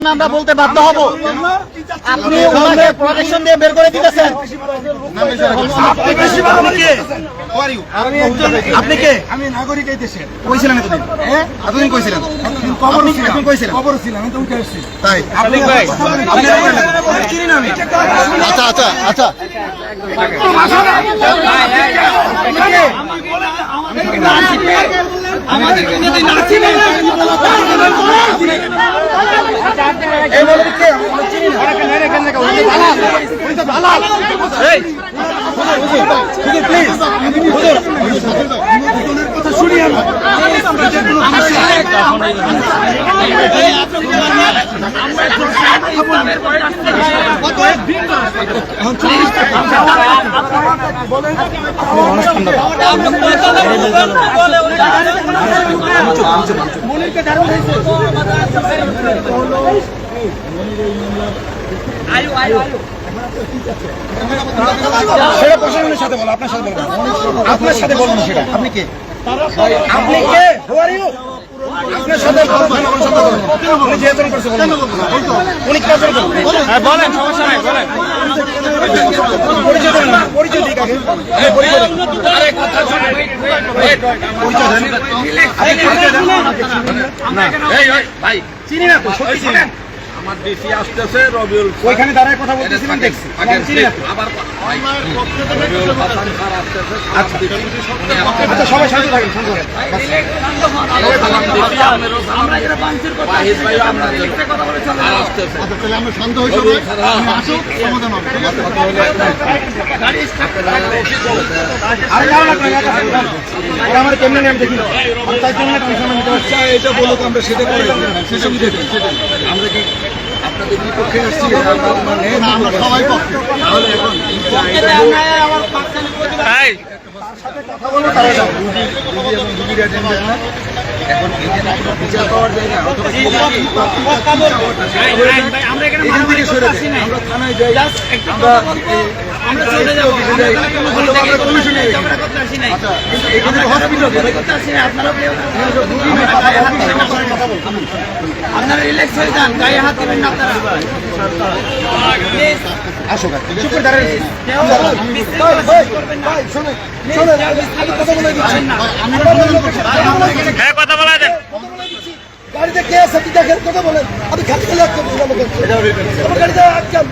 আমরা বলতে বাধ্য হব। আপনি ওনাকে প্রোটেকশন দিয়ে বের করে দিতেছেন। আপনি কে? আমি আপনি কে? আমি নাগরিক এই দেশের কইছিলেন এতদিন। হ্যাঁ? এতদিন কইছিলেন। কবর ছিলাম? কবর ছিলাম আমি তো উঠে আসছি তাই আপনি আপনি আপনাকে চিনি না আমি আচ্ছা আচ্ছা আচ্ছা এই শুনি আপনার সাথে। আপনার সাথে বলব সেটা। আপনি কে? আপনি কে? হু আর ইউ আপনার সাথে আমার সাথে উনি যেহেতু করছে উনি কি কাজ করবেন বলেন। সমস্যা নাই বলেন। পরিচয় দেন না, পরিচয় দিক আগে আগে পরিচয় দেন। পরিচয় দেন। আপনি পরিচয় দেন। না। ভাই। চিনি না সত্যি চিনি আমার ডিসি আসতেছে রবিউল ওইখানে দাঁড়ায় কথা বলতেছিলাম দেখছি। আবার আচ্ছা আচ্ছা সবাই শান্ত থাকেন শান্ত থাকেন আচ্ছা তাহলে আমরা শান্ত সমাধান হবে আরে কারণ কেমনে নিয়ে আমি দেখি না। তাই বিষয় এটা বলো আমরা সেটা করে সেসব আমরা কি আপনাদের বিপক্ষে আসছি আমরা সবাই পক্ষে কথা বলব তারা যাবে। রুগী এবং রুগীরা জানবে না এখন এই যে বিচার পাওয়ার জায়গা এখান আমরা থানায় যাই আমরা আমরা চলে যাব আমরা কমিশনে যাই কিন্তু এখানে আপনারা রিল্যাক্স হয়ে যান গায়ে হাত দিবেন না আপনারা। আসো চুপ করে দাঁড়িয়ে রয়েছি। গাড়িতে কে আছে? দেখেন কথা বলেন। আপনি খাতে খেলে আটকে আমার গাড়িতে আটকান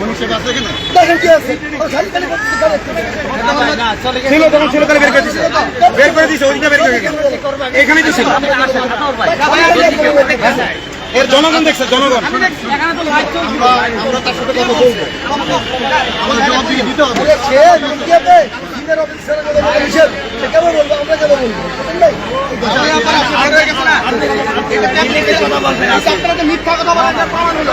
মনে এখানে তো ছিল এর জনগণ দেখছে জনগণ আমরা আমরা তার সাথে কথা বলব আমাদের জবাব দিতে হবে সে মিডিয়াতে সিনিয়র অফিসারের কথা বলে সে কেন বলব আমরা কেন বলব আপনারা মিথ্যা কথা বলেন তার প্রমাণ হলো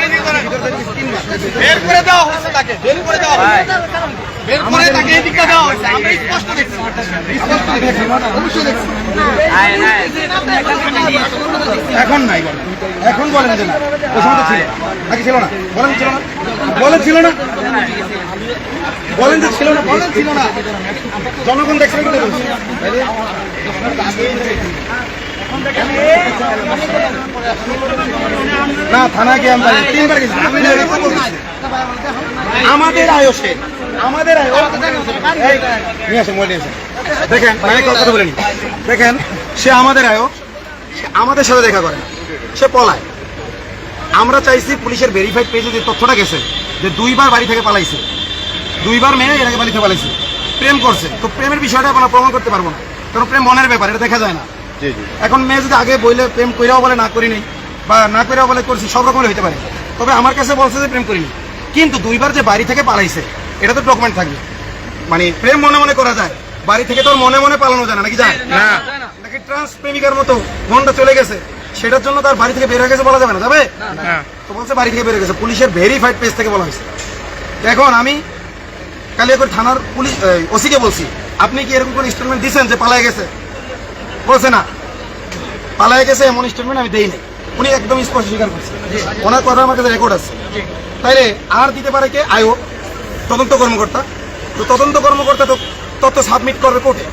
বের করে দেওয়া হচ্ছে তাকে বের করে দেওয়া হচ্ছে বের করে তাকে এদিকটা দেওয়া হচ্ছে আমরা স্পষ্ট দেখছি। স্পষ্ট দেখছি। অবশ্যই দেখছি। এখন নাই এখন বলেন যে না। সময় ছিল নাকি ছিল না। বলেন ছিল না। বলেন ছিল না। বলেন যে ছিল না। বলেন ছিল না। জনগণ দেখছে কিন্তু বলছি। না, থানা গিয়ে আমরা তিনবার গেছি। আমাদের আয়সে আমাদের নিয়ে আসেন দেখেন মানে কথা বলেনি দেখেন, সে আমাদের আয়ো আমাদের সাথে দেখা করে। সে পলায়। আমরা চাইছি পুলিশের ভেরিফাইড পেজে যে তথ্যটা গেছে, যে দুইবার বাড়ি থেকে পালাইছে। দুইবার মেয়ে এর আগে বাড়ি থেকে পালাইছে। প্রেম করছে। তো প্রেমের বিষয়টা আমরা প্রমাণ করতে পারব না। কারণ প্রেম মনের ব্যাপার, এটা দেখা যায় না। এখন মেয়ে যদি আগে বইলে প্রেম কইরাও বলে না করিনি বা না কইরাও বলে করছি সব রকমের হইতে পারে। তবে আমার কাছে বলছে যে প্রেম করিনি। কিন্তু দুইবার যে বাড়ি থেকে পালাইছে এটা তো ডকুমেন্ট থাকবে। মানে প্রেম মনে মনে করা যায়। বাড়ি থেকে তো আর মনে মনে পালানো যায় না নাকি যায়? না। নাকি ট্রান্স প্রেমিকার মতো মনটা চলে গেছে? সেটার জন্য তার বাড়ি থেকে বের হয়ে গেছে বলা যাবে না যাবে? তো বলছে বাড়ি থেকে বের হয়ে গেছে। পুলিশের ভেরিফাইড পেজ থেকে বলা হয়েছে। এখন আমি কালিয়াকৈর থানার পুলিশ ওসিকে বলছি আপনি কি এরকম কোন স্টেটমেন্ট দিচ্ছেন যে পালায় গেছে? বলছে না। পালায় গেছে এমন স্টেটমেন্ট আমি দেই নাই উনি একদম স্পষ্ট স্বীকার করছে। ওনার কথা আমার কাছে রেকর্ড আছে। তাইলে আর দিতে পারে কে? আয়ো তদন্ত কর্মকর্তা। তো তদন্ত কর্মকর্তা তো তথ্য সাবমিট করবে কোর্টে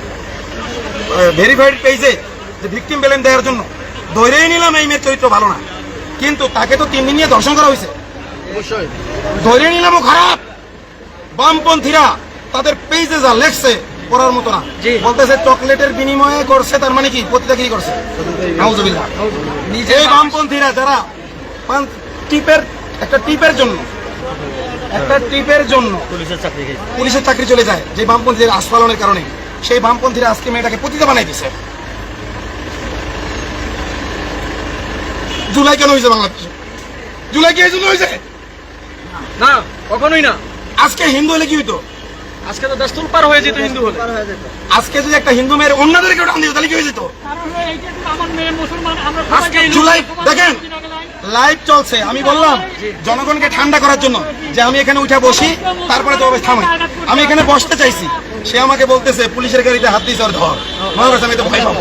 ভেরিফাইড পেজে যে ভিকটিম ব্লেম দেওয়ার জন্য। ধরেই নিলাম এই মেয়ের চরিত্র ভালো না। কিন্তু তাকে তো তিন দিন নিয়ে দর্শন করা হয়েছে। ধরে নিলাম ও খারাপ। বামপন্থীরা তাদের পেজে যা লেখছে করার মতো না। বলতেছে চকলেটের বিনিময়ে করছে তার মানে কি? প্রতিটাকেই করছে? এই বামপন্থীরা যারা টিপের একটা টিপের জন্য একটা টিপের জন্য পুলিশের চাকরি চলে যায় যে বামপন্থীদের আস্ফালনের কারণে। সেই বামপন্থীরা আজকে মেয়েটাকে পতিতা বানাই দিছে। জুলাই কেন হয়েছে বাংলাদেশে? জুলাই কি এই জন্য হয়েছে? না কখনোই না। আজকে হিন্দু হলে কি হইতো? আজকে তো দেশ পার হয়ে যেত হিন্দু হলে। আজকে যদি একটা হিন্দু মেয়ের অন্যদেরকে টান দিত তাহলে কি হয়ে যেত? আজকে জুলাই দেখেন লাইভ চলছে। আমি বললাম জনগণকে ঠান্ডা করার জন্য যে আমি এখানে উঠে বসি তারপরে তো থামাই আমি এখানে বসতে চাইছি। সে আমাকে বলতেছে পুলিশের গাড়িতে হাত দিয়েছে ওর ধর। মনে করছে আমি তো ভয় পাবো।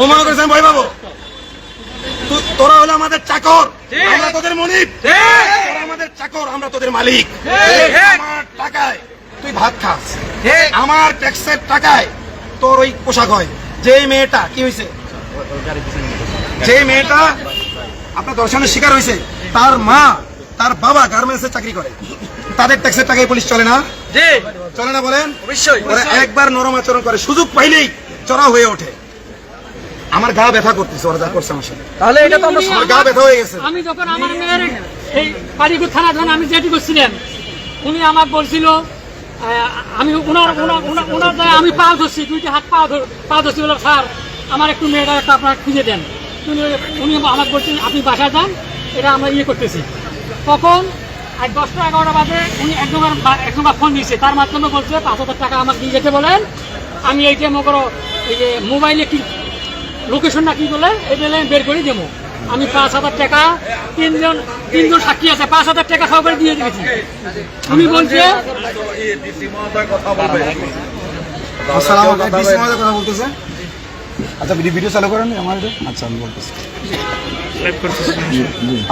ও মনে করছে আমি ভয় পাবো। তোরা হলো আমাদের চাকর। আমরা তোদের মনিব তোরা আমাদের চাকর আমরা তোদের মালিক। আমার টাকায় তুই ভাত খাস। আমার ট্যাক্সের টাকায় তোর ওই পোশাক হয়। যে মেয়েটা কি হয়েছে যে মেয়েটা আপনার দর্শনের শিকার হয়েছে তার মা তার বাবা গার্মেন্টসে চাকরি করে। তাদের ট্যাক্সের টাকায় পুলিশ চলে না? চলে না বলেন? ওরা একবার নরম আচরণ করে সুযোগ পাইলেই চড়া হয়ে ওঠে। আমার গা ব্যথা করতেছে ওরা যা করছে আমার সাথে। তাহলে এটা তো আমার গা ব্যথা হয়ে গেছে। আমি যখন আমার মেয়ের এই বাড়িপুর থানা যখন আমি জেটি করছিলাম উনি আমাকে বলছিল আমি ওনার ওনার ওনার- আমি পা ধরছি, দুইটা হাত পা ধর পা ধরছি বললাম স্যার, আমার একটু মেয়েটা একটা আপনার খুঁজে দেন। উনি উনি আমাকে বলছেন, আপনি বাসায় যান, এটা আমরা ইয়ে করতেছি। তখন আজ দশটা এগারোটা বাজে, উনি একজনের একজনবার ফোন দিয়েছে। তার মাধ্যমে বলছে, পাঁচ হাজার টাকা আমাকে দিয়ে যেতে বলেন। আমি এই যে মনে করো এই যে মোবাইলে কি লোকেশনটা কি বলে, এই বলে বের করে দেবো। আমি পাঁচ হাজার টাকা, তিনজন তিনজন সাক্ষী আছে, পাঁচ হাজার টাকা সবাই দিয়ে দিয়েছি। উনি বলছে আচ্ছা চালু করেন আচ্ছা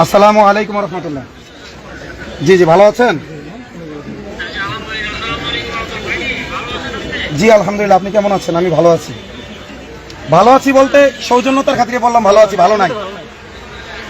আসসালামু আলাইকুম রহমতুল্লাহ। জি জি, ভালো আছেন? জি, আলহামদুলিল্লাহ, আপনি কেমন আছেন? আমি ভালো আছি। ভালো আছি বলতে সৌজন্যতার খাতিরে বললাম, ভালো আছি, ভালো নাই।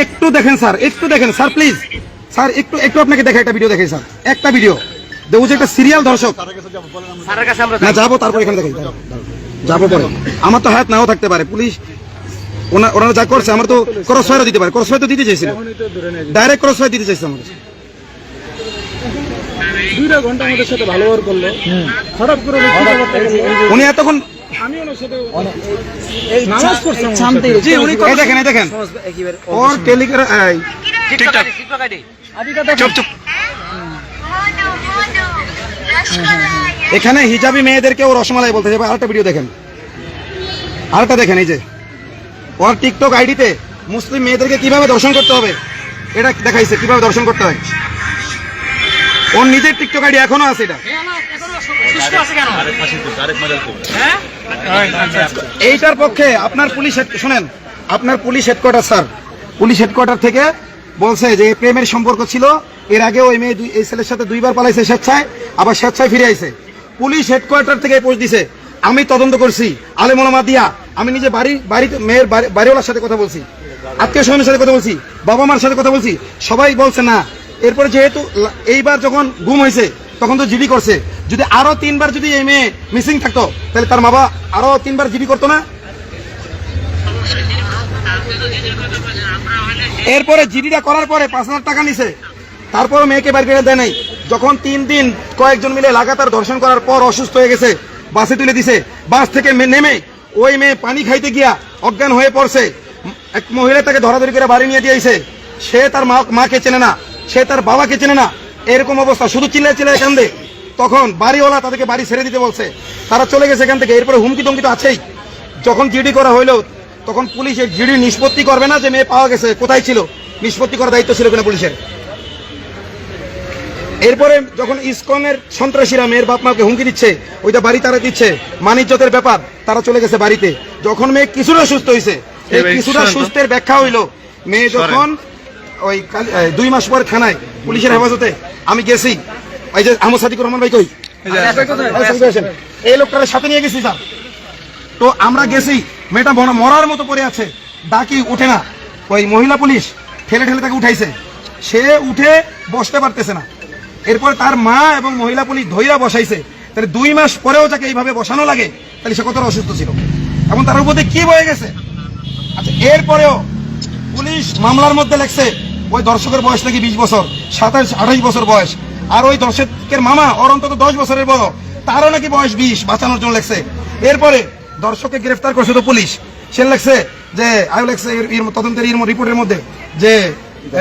একটু দেখেন স্যার একটু দেখেন স্যার প্লিজ স্যার একটু একটু আপনাকে দেখা একটা ভিডিও দেখে স্যার। একটা ভিডিও দেখো যে একটা সিরিয়াল দর্শক। না যাব তারপর এখানে দেখাই। যাব পরে। আমার তো হাত নাও থাকতে পারে পুলিশ। ওনা- ওনারা যা করছে আমার তো ক্রস ফায়ারও দিতে পারে। ক্রস ফায়ার তো দিতে চাইছিল। ডাইরেক্ট ক্রস ফায়ার দিতে চাইছে আমার কাছে। দুইটা ঘণ্টা আমাদের সাথে ভালো ব্যবহার করল। হঠাৎ করে ওই কথাবার্তা বলল। উনি এতক্ষণ আমি ওনার সাথে নামাজ পড়ছিলাম ওনার জি উনি এই দেখেন এই দেখেন। ওর টেলিগ্রাম টিকটক চুপ চুপ। এখানে হিজাবি মেয়েদেরকে ও রসমালাই বলতে যাবে। আরেকটা ভিডিও দেখেন। আরেকটা দেখেন এই যে। ওর টিকটক আইডিতে মুসলিম মেয়েদেরকে কীভাবে দর্শন করতে হবে এটা দেখাইছে কীভাবে দর্শন করতে হয়। ওর নিজের টিকটক আইডি এখনও আছে এটা। এইটার পক্ষে আপনার পুলিশ শুনেন, আপনার police headquarter, sir, police headquarter থেকে বলছে যে প্রেমের সম্পর্ক ছিল, এর আগে ওই মেয়ে এই ছেলের সাথে দুইবার পালাইছে স্বেচ্ছায়, আবার স্বেচ্ছায় ফিরে আইছে। পুলিশ হেডকোয়ার্টার থেকে পোস্ট দিছে, আমি তদন্ত করছি, আলেমা দিয়া, আমি নিজে বাড়ি বাড়িতে মেয়ের বাড়ি- বাড়িওয়ালার সাথে কথা বলছি, আত্মীয় স্বজনের সাথে কথা বলছি, বাবা মার সাথে কথা বলছি, সবাই বলছে না। এরপরে যেহেতু এইবার যখন গুম হয়েছে তখন তো জিডি করছে যদি আরও তিনবার যদি এই মেয়ে মিসিং থাকতো, তাহলে তার বাবা আরও তিনবার জিডি করতো না? এরপরে জিডিটা করার পরে পাঁচ হাজার টাকা নিছে। তারপর মেয়েকে বাড়ি করে দেয় নাই। যখন তিন দিন কয়েকজন মিলে লাগাতার দর্শন করার পর অসুস্থ হয়ে গেছে, বাসে তুলে দিছে। বাস থেকে নেমে ওই মেয়ে পানি খাইতে গিয়া অজ্ঞান হয়ে পড়ছে। এক মহিলা তাকে ধরাধরি করে বাড়ি নিয়ে দিয়েছে। সে তার মাকে চেনে না, সে তার বাবাকে চেনে না। এরকম অবস্থা। শুধু চিল্লায় চিল্লায় কান্দে। তখন বাড়িওয়ালা তাদেরকে বাড়ি ছেড়ে দিতে বলছে। তারা চলে গেছে এখান থেকে। এরপরে হুমকি টমকি তো আছেই। যখন জিডি করা হইল তখন পুলিশের জিডি নিষ্পত্তি করবে না যে মেয়ে পাওয়া গেছে কোথায় ছিল? নিষ্পত্তি করার দায়িত্ব ছিল কিনা পুলিশের? এরপরে যখন ইসকনের সন্ত্রাসীরা মেয়ের বাপ মাকে হুমকি দিচ্ছে ওইটা বাড়ি তারা দিচ্ছে মানিজ্যতের ব্যাপার তারা চলে গেছে বাড়িতে। যখন মেয়ে কিছুটা সুস্থ হয়েছে এই কিছুটা সুস্থের ব্যাখ্যা হইল মেয়ে যখন ওই দুই মাস পর থানায় পুলিশের হেফাজতে আমি গেছি। ওই যে আহমদ সাদিকুর রহমান ভাই কই? এই। এই লোকটার সাথে নিয়ে গেছি স্যার। তো আমরা গেছি মেয়েটা মরার মতো পড়ে আছে। ডাকি উঠে না। ওই মহিলা পুলিশ ঠেলে ঠেলে তাকে উঠাইছে। সে উঠে বসতে পারতেছে না। এরপর তার মা এবং মহিলা পুলিশ ধৈরা বসাইছে। তাহলে দুই মাস পরেও তাকে এইভাবে বসানো লাগে তাহলে সে কতটা অসুস্থ ছিল? এবং তার উপর কি বয়ে গেছে? আচ্ছা এরপরেও পুলিশ মামলার মধ্যে লেখছে ওই দর্শকের বয়স নাকি বিশ বছর সাতাশ আঠাশ বছর বয়স। আর ওই দর্শকের মামা ওর অন্তত দশ বছরের বড়। তারও নাকি বয়স বিশ, বাঁচানোর জন্য লেখছে। এরপরে দর্শককে গ্রেফতার করছে তো পুলিশ। সে লেখছে যে, আয়ু এর তদন্তের রিপোর্টের মধ্যে যে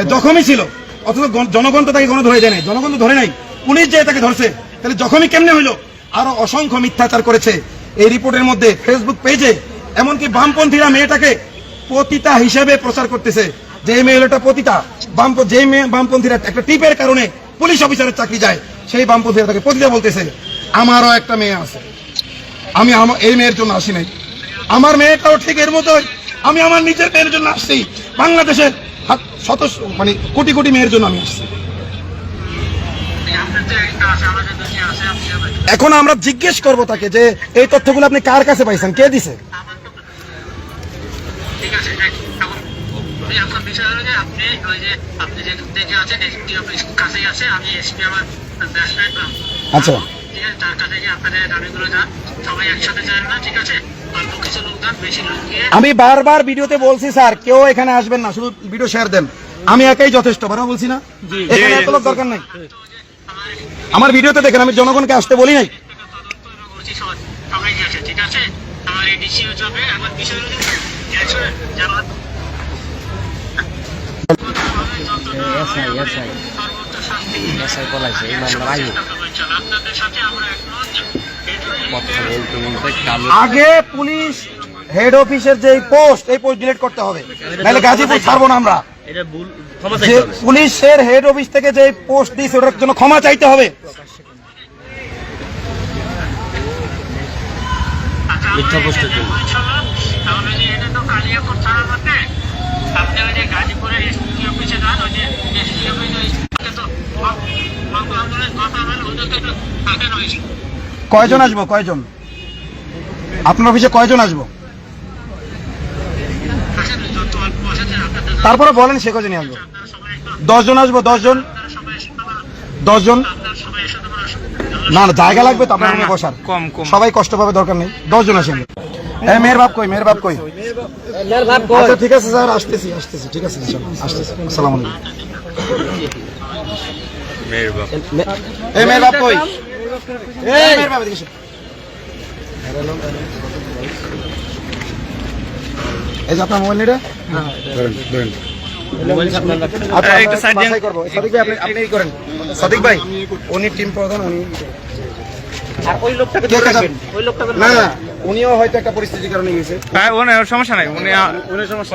জখমই ছিল। অথচ জনগণ তো তাকে কোনো ধরে যায় নাই। জনগণ তো ধরে নাই। পুলিশ যে তাকে ধরছে, তাহলে জখমই কেমনে হইল? আরও অসংখ্য মিথ্যাচার করেছে এই রিপোর্টের মধ্যে ফেসবুক পেজে। এমনকি বামপন্থীরা মেয়েটাকে পতিতা হিসেবে প্রচার করতেছে। যে মেয়েটা পতিতা। বাম যে মেয়ে বামপন্থীরা একটা টিপের কারণে পুলিশ অফিসারের চাকরি যায়, সেই বামপন্থীরা তাকে পতিতা বলতেছে, আমারও একটা মেয়ে আছে। আমি আমার এই মেয়ের জন্য আসি নাই। আমার মেয়েটাও ঠিক এর মতোই। আমি আমার নিজের মেয়ের জন্য আসছি। বাংলাদেশের শত মানে কোটি কোটি মেয়ের জন্য আমি আসছি। এখন আমরা জিজ্ঞেস করব তাকে যে, এই তথ্যগুলো আপনি কার কাছে পাইছেন? কে দিছে ঠিক আছে এখন ওই আপনার বিষয় হলো যে আপনি ওই যে আপনি যে দেখে আছেন এসপি অফিস কাছেই আছে আমি এসপি আমার ব্যাটসম্যান আচ্ছা। ঠিক আছে তার কাছে গিয়ে আপনাদের দাবিগুলো যান সবাই একসাথে যান না ঠিক আছে? অল্প কিছু লোক যান বেশি লোক গিয়ে আমি বারবার ভিডিওতে বলছি স্যার কেউ এখানে আসবেন না শুধু ভিডিও শেয়ার দেন। আমি একাই যথেষ্ট বারবার বলছি না। এখানে এত লোক দরকার নাই। আমার ভিডিওতে দেখেন আমি জনগণকে আসতে বলি নাই। সবাই ঠিক আছে? আমার এই ডিসিও যাবে আমার বিষয় হলো যেমন আপনাদের সাথে আমরা একমত আগে পুলিশ হেড অফিসের যে পোস্ট এই পোস্ট ডিলিট করতে হবে। নাহলে গাজীপুর ছাড়বো না আমরা। যে পুলিশের হেড অফিস থেকে যে পোস্ট দিয়েছে ওটার জন্য ক্ষমা চাইতে হবে। মিথ্যা পোস্টের জন্য যে আপনি ওই গাজীপুরের এসপি অফিসে যান ওই যে এসপি অফিসে তো আপনার কথা বলে ওদের তো একটু কয়জন আসব? কয়জন? আপনার অফিসে কয়জন আসব? তারপরে বলেন সে কজনই আসব। দশজন আসব দশজন? দশজন? না না জায়গা লাগবে তো আপনার বসার। কম কম। সবাই কষ্ট পাবে দরকার নেই। দশজন আসেন। হ্যাঁ মেয়ের বাপ কই মেয়ের বাপ কই? আচ্ছা ঠিক আছে স্যার আসতেছি আসতেছি ঠিক আছে চলো, আসতেছি। আসসালামু আলাইকুম। এই মেয়ের বাপ কই? এই! মেয়ের বাপ এদিকে এই যে আপনার মোবাইল নিটা ধরেন ধরেন। আচ্ছা আপনি আপনি করেন? সাদিক ভাই উনি টিম প্রধান উনি আর ওই লোকটাকে ওই লোকটাকে না না উনিও হয়তো একটা পরিস্থিতির কারণে গেছে। হ্যাঁ ওনার সমস্যা নাই। উনি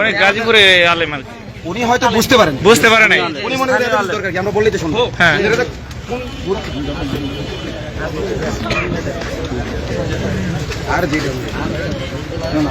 উনি গাজীপুরে আলেম আর উনি হয়তো বুঝতে পারেন। বুঝতে পারে নাই। উনি মনে করেন দরকার কি? আমরা বললেই তো শুনব। হ্যাঁ। আর না না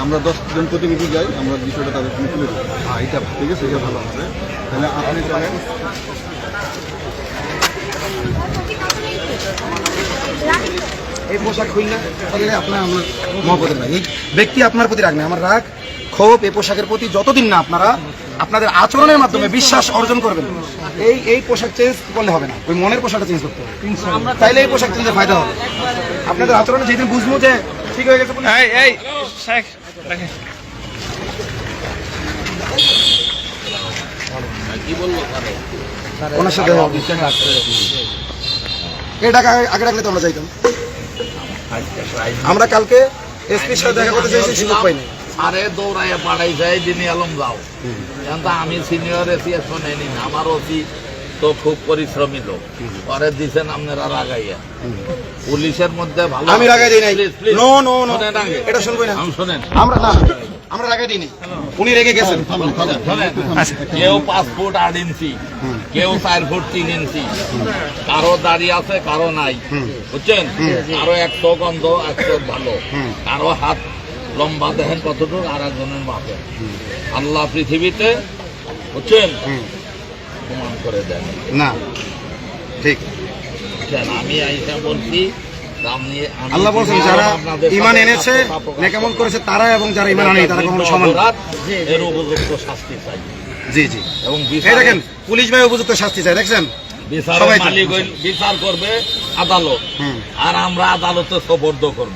না আমরা দশ জন প্রতিনিধি যাই আমরা বিষয়টা তাদের সঙ্গে তুলে ধরি। হ্যাঁ এটা ঠিক আছে? এটা ভালো হবে। তাহলে আপনি চলেন এই পোশাক খুললে তাহলে আপনার আমার মহব্বতের ভাই এই ব্যক্তি আপনার প্রতি রাগ নেই আমার রাগ ক্ষোভ এই পোশাকের প্রতি যতদিন না আপনারা আপনাদের আচরণের মাধ্যমে বিশ্বাস অর্জন করবেন এই এই পোশাক চেঞ্জ করলে হবে না ওই মনের পোশাকটা চেঞ্জ করতে হবে। তাইলে এই পোশাক চেঞ্জের ফায়দা হবে। আপনাদের আচরণে যেদিন বুঝব যে ঠিক হয়ে গেছে এই এই ওনার সাথে এই আগে রাখলে তো আমরা যাইতাম। আমরা কালকে এসপির সাথে দেখা করতে চাইছি সুযোগ পাইনি আরে দৌড়াইয়া পাঠাইছে এই দিনই আলম যাও। আমি সিনিয়র এসি শোনেনি না আমার ওসি তো খুব পরিশ্রমী লোক। পরে দিছেন আপনারা রাগাইয়া। পুলিশের মধ্যে ভালো আমি লাগাই দিই নাই. নো নো নো এটা শুনবই না। আমি শোনেন। আমরা না আমরা লাগাই দিই নাই। উনি রেগে গেছেন। কেউ পাঁচ ফুট আট ইঞ্চি কেউ চার ফুট তিন ইঞ্চি। কারও দাঁড়িয়ে আছে কারও নাই। বুঝছেন? কারও এক চোখ অন্ধ এক চোখ ভালো। কারও হাত লম্বা দেখেন কতটুকু আর একজনের মাপে আল্লাহ পৃথিবীতে বুঝছেন? প্রমাণ করে দেন। না ঠিক। আমি আইসা বলছি আমি আল্লাহ বলছেন যারা ইমান এনেছে নেকামল করেছে তারা এবং যারা ইমান আনেনি তারা কখনো সমান এর উপযুক্ত শাস্তি চাই। জি জি। এবং এই দেখেন পুলিশ ভাই উপযুক্ত শাস্তি চাই দেখছেন? বিচার করবে আদালত। আর আমরা আদালতে করব।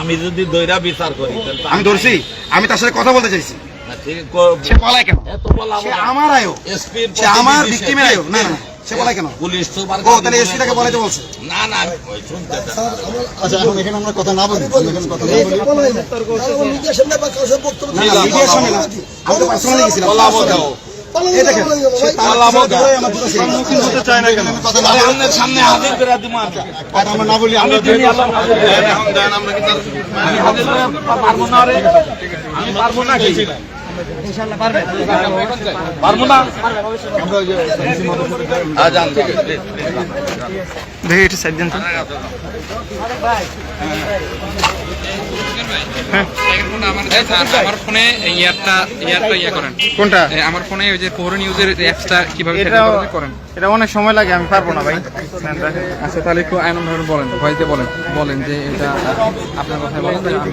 আমি যদি দৈরা বিচার করি আমি ধরছি আমি তার সাথে কথা বলতে চাইছি। সে পলায় কেন? সে আমার আয়ো। সে আমার ভিক্টিমের আয়ো। না না সে পলায় কেন? পুলিশ সুপার ও তাহলে এসপি বলাইতে বলছে? না না আমি শুনতে আচ্ছা এখন এখানে আমরা কথা না বলি এখানে কথা না বলি। না না মিডিয়ার সামনে না। তো পার্সোনালি গেছিলাম। দাও। দাও। সম্মুখীন হতে চায় না না বলি। আপনার সামনে হাজির করে দিব আমি। কথা আমরা না বলি আমরা আমি পারব না রে আমি পারব না? ঠিক আছে। দেখি সাইড দেন তো। আমার ফোনে ইয়ারটা ইয়ারটা ইয়া করেন। কোনটা? আমার ফোনে ওই যে পৌর নিউজের অ্যাপসটা কীভাবে করেন। এটা অনেক সময় লাগে আমি পারব না ভাই। আচ্ছা তাহলে একটু আইনন ভাবে বলেন ভয়েসে বলেন বলেন যে এটা আপনার বলেন আমি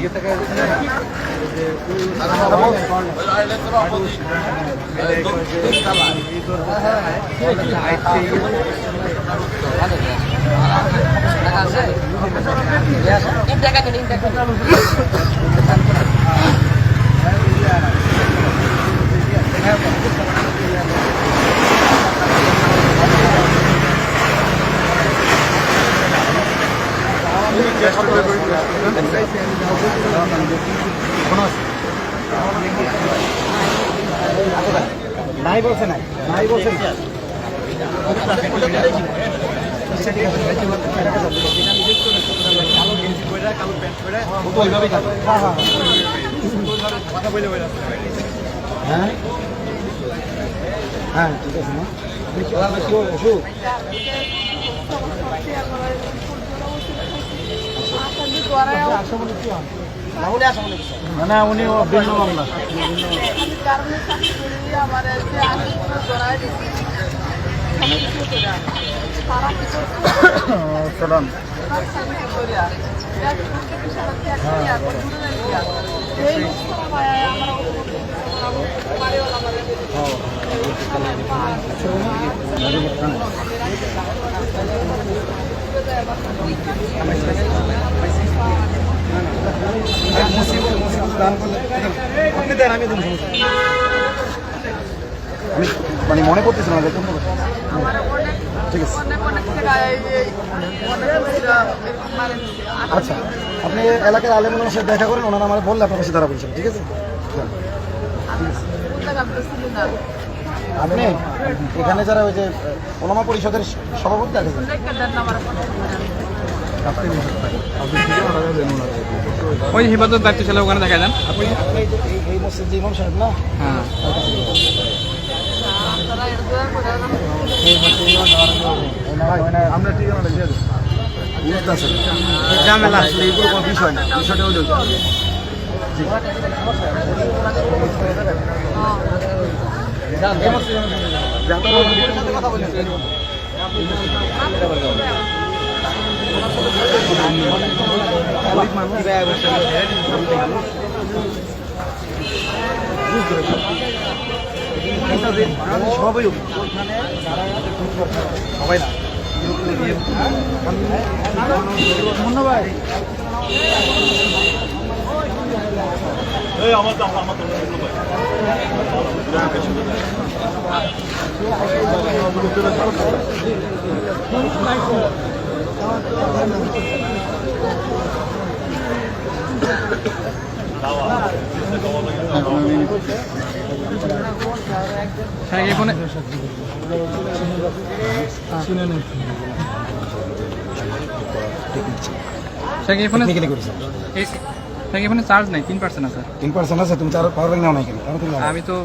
নাই বলছে নাই। নাই বলছে হ্যাঁ হ্যাঁ ঠিক আছে না কি অসুখ উনি ভিন্ন মামলা দান আপনি দেন আমি দেন। আমি মানে মনে করতেছি না দেখুন ঠিক আছে। আচ্ছা আপনি এলাকার আলেমনের সাথে দেখা করেন ওনারা আমার বললে আপনার কাছে দাঁড়া বলছেন ঠিক আছে? আপনি এখানে যারা ওই যে ওলামা পরিষদের সভাপতি আছে? ওই হেফাজত দায়িত্ব ছিল ওখানে দেখা যান আপনি এই এই মসজিদ ইমাম সাহেব না? হ্যাঁ। আমরা ঠিক আছে বুঝতে আছেন ঝামেলা আসলে এগুলো কোনো বিষয় না বিষয়টা হলো সবাই সবাই না। হ্যাঁ এই ফোনে স্যার এই ফোনে স্যার চার্জ নাই তিন পার্সেন্ট আছে। তিন পার্সেন্ট আছে তুমি চার পাওয়ার ব্যাংক নাও নাই কেন? কেন তুমি লাগাও। আমি তো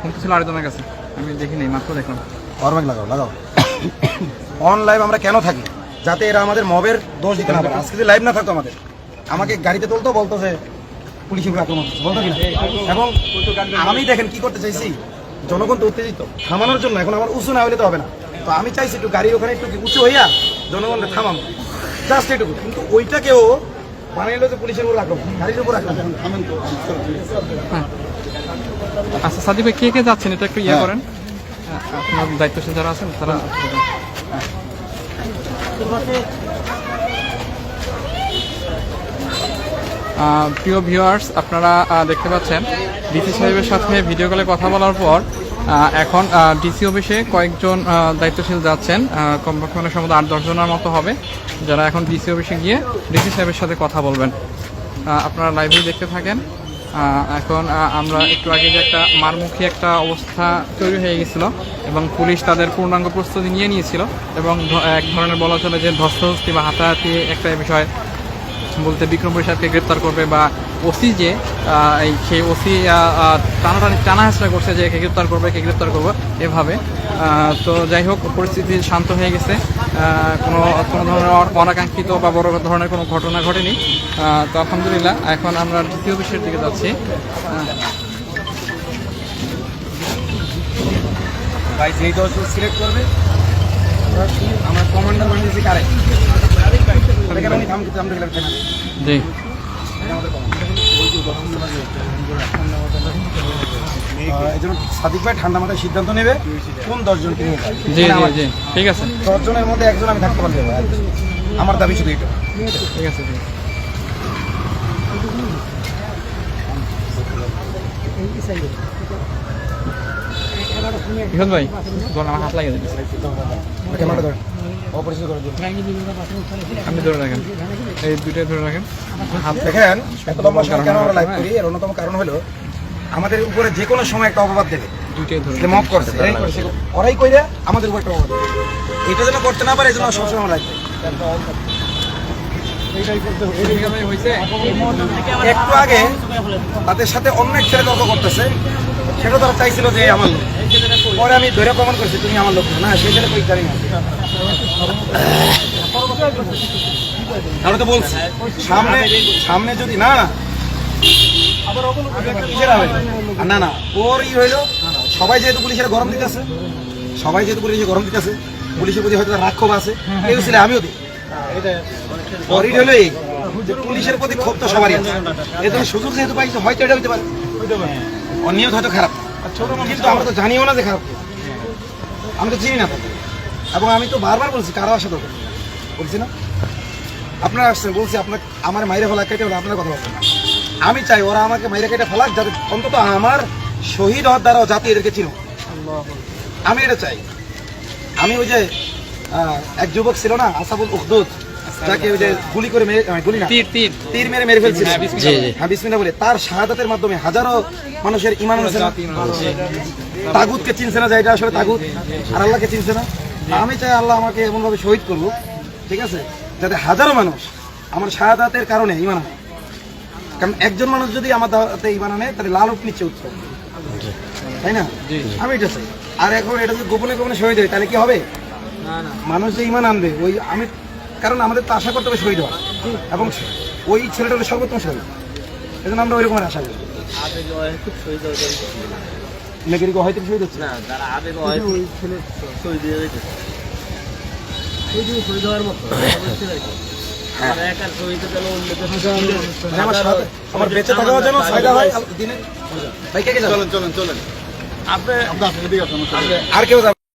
ফোন ছিল আরেকজনের কাছে। আমি দেখি নাই মাত্র দেখলাম। পাওয়ার ব্যাংক লাগাও লাগাও। অন লাইভ আমরা কেন থাকি? যাতে এরা আমাদের মবের দোষ দিতে না পারে। আজকে যদি লাইভ না থাকতো আমাদের। আমাকে গাড়িতে তুলতো বলতো যে পুলিশের আক্রমণ বলতো কিনা? এবং আমি দেখেন কি করতে চাইছি? জনগণ তো উত্তেজিত। থামানোর জন্য এখন আমার উঁচু না হলে তো হবে না। তো আমি চাইছি একটু গাড়ি ওখানে একটু উঁচু হইয়া জনগণকে থামাম। জাস্ট এটুকু কিন্তু ওইটাকেও বানাইলো যে পুলিশের উপর আক্রমণ। গাড়ির উপর আক্রমণ। আচ্ছা সাদিক ভাই কে কে যাচ্ছেন? এটা একটু ইয়ে করেন। হ্যাঁ, আপনার দায়িত্বশীল যারা আছেন তারা আহ, প্রিয় ভিউয়ার্স আপনারা দেখতে পাচ্ছেন ডিসি সাহেবের সাথে ভিডিও কলে কথা বলার পর এখন ডিসি অফিসে কয়েকজন দায়িত্বশীল যাচ্ছেন। কমপক্ষে মানে সম্ভবত আট দশজনের মতো হবে যারা এখন ডিসি অফিসে গিয়ে ডিসি সাহেবের সাথে কথা বলবেন। আপনারা লাইভে দেখতে থাকেন। এখন আমরা একটু আগে যে একটা মারমুখী একটা অবস্থা তৈরি হয়ে গেছিল এবং পুলিশ তাদের পূর্ণাঙ্গ প্রস্তুতি নিয়ে নিয়েছিল এবং এক ধরনের বলা চলে যে ধস্তাধস্তি বা হাতাহাতি একটা বিষয়। বলতে বিক্রম পরিষদকে গ্রেপ্তার করবে বা ওসি যে এই সেই ওসি টানাটানি টানা হেঁচড়া করছে যে একে গ্রেপ্তার করবে, একে গ্রেপ্তার করব এভাবে। তো যাই হোক, পরিস্থিতি শান্ত হয়ে গেছে। কোনো কোনো ধরনের অনাকাঙ্ক্ষিত বা বড় ধরনের কোনো ঘটনা ঘটেনি। তো আলহামদুলিল্লাহ, এখন আমরা দ্বিতীয় অফিসের দিকে যাচ্ছি। ভাই, যেই সিলেক্ট করবে, আমরা কমান্ডার বানিয়েছি কারে? জি সাদিক ভাই ঠান্ডা মাথায় সিদ্ধান্ত নেবে কোন ঠিক আছে। দশজনের মধ্যে একজন আমি থাকতে পারব আমার দাবি শুধু এটা ঠিক আছে ভাই হাত লাগিয়ে দিচ্ছে ক্যামেরাটা ধরেন অপরিচিত করে দিন আপনি ধরে রাখেন। এই দুইটাই ধরে রাখেন। দেখেন এত লম্বা সময় কেন আমরা লাইভ করি? এর অন্যতম কারণ হলো আমাদের উপরে যে কোনো সময় একটা অপবাদ দেবে। দুইটাই ধরে যে করছে ওরাই কইরে আমাদের উপর একটা অপবাদ। এটা যেন করতে না পারে এই জন্য সবসময় আমরা একটু আগে তাদের সাথে অন্য এক ছেলে তর্ক করতেছে। সেটা তারা চাইছিল যে আমার পরে আমি ধরে প্রমাণ করছি তুমি আমার লোক না, না সেই ছেলে কই জানি না। তাহলে তো বলছি। সামনে সামনে যদি না না। না ওর ই হইল, সবাই যেহেতু পুলিশের গরম দিতেছে, সবাই যেহেতু পুলিশের গরম দিতেছে, পুলিশের প্রতি হয়তো রাগ ক্ষোভ আছে কেউ ছিল আমিও দিই। ওর ই হলো এই পুলিশের প্রতি ক্ষোভ তো সবারই আছে। জন্য সুযোগ যেহেতু পাইছে হয়তো এটা হইতে পারে। নিয়ত হয়তো খারাপ। কিন্তু আমরা তো জানিও না যে খারাপ আমি তো চিনি না তাকে। এবং আমি তো বারবার বলছি কারও আসা দরকার বলছি না। আপনারা আসছেন বলছি আপনার আমার মাইরে ফেলা কেটে হলে আপনার কথা বলছেন না। আমি চাই ওরা আমাকে মাইরে কেটে ফেলাক যাতে অন্তত আমার শহীদ হওয়ার দ্বারাও জাতি এদেরকে চিনো। আমি এটা চাই। আমি ওই যে এক যুবক ছিল না আসাবুল উখদুদ যাকে ওই যে গুলি করে মেরে গুলি না তীর তীর। তীর মেরে মেরে ফেলছিল। হ্যাঁ, বিসমিল্লাহ বলে। হ্যাঁ বলে। তার শাহাদাতের মাধ্যমে হাজারো মানুষের ইমান হয়েছে তাগুতকে চিনছে না যে এটা আসলে তাগুত আর আল্লাহকে চিনছে না। আমি চাই আল্লাহ আমাকে এমনভাবে শহীদ করব ঠিক আছে? যাতে হাজারো মানুষ আমার শাহাদাতের কারণে ইমান আনে। কারণ একজন মানুষ যদি আমার দাওয়াতে ইমান আনে তাহলে লাল উঠ নিচ্ছে উৎসব তাই না? আমি এটা চাই। আর এখন এটা যদি গোপনে গোপনে শহীদ হয় তাহলে কি হবে? মানুষ যে ইমান আনবে ওই আমি কারণ আমাদের তো আশা করতে হবে শহীদ হওয়া এবং ওই ছেলেটা হলো সর্বোত্তম শহীদ। এই জন্য আমরা ওইরকমের আশা করি। মেঘের কি হয়তো শহীদ হচ্ছে? মানে আমার সাথে আমার বেঁচে থাকাও যেন ফায়দা হয় দিনে? চলেন চলেন। চলেন আপনি। আর কেউ যাবে?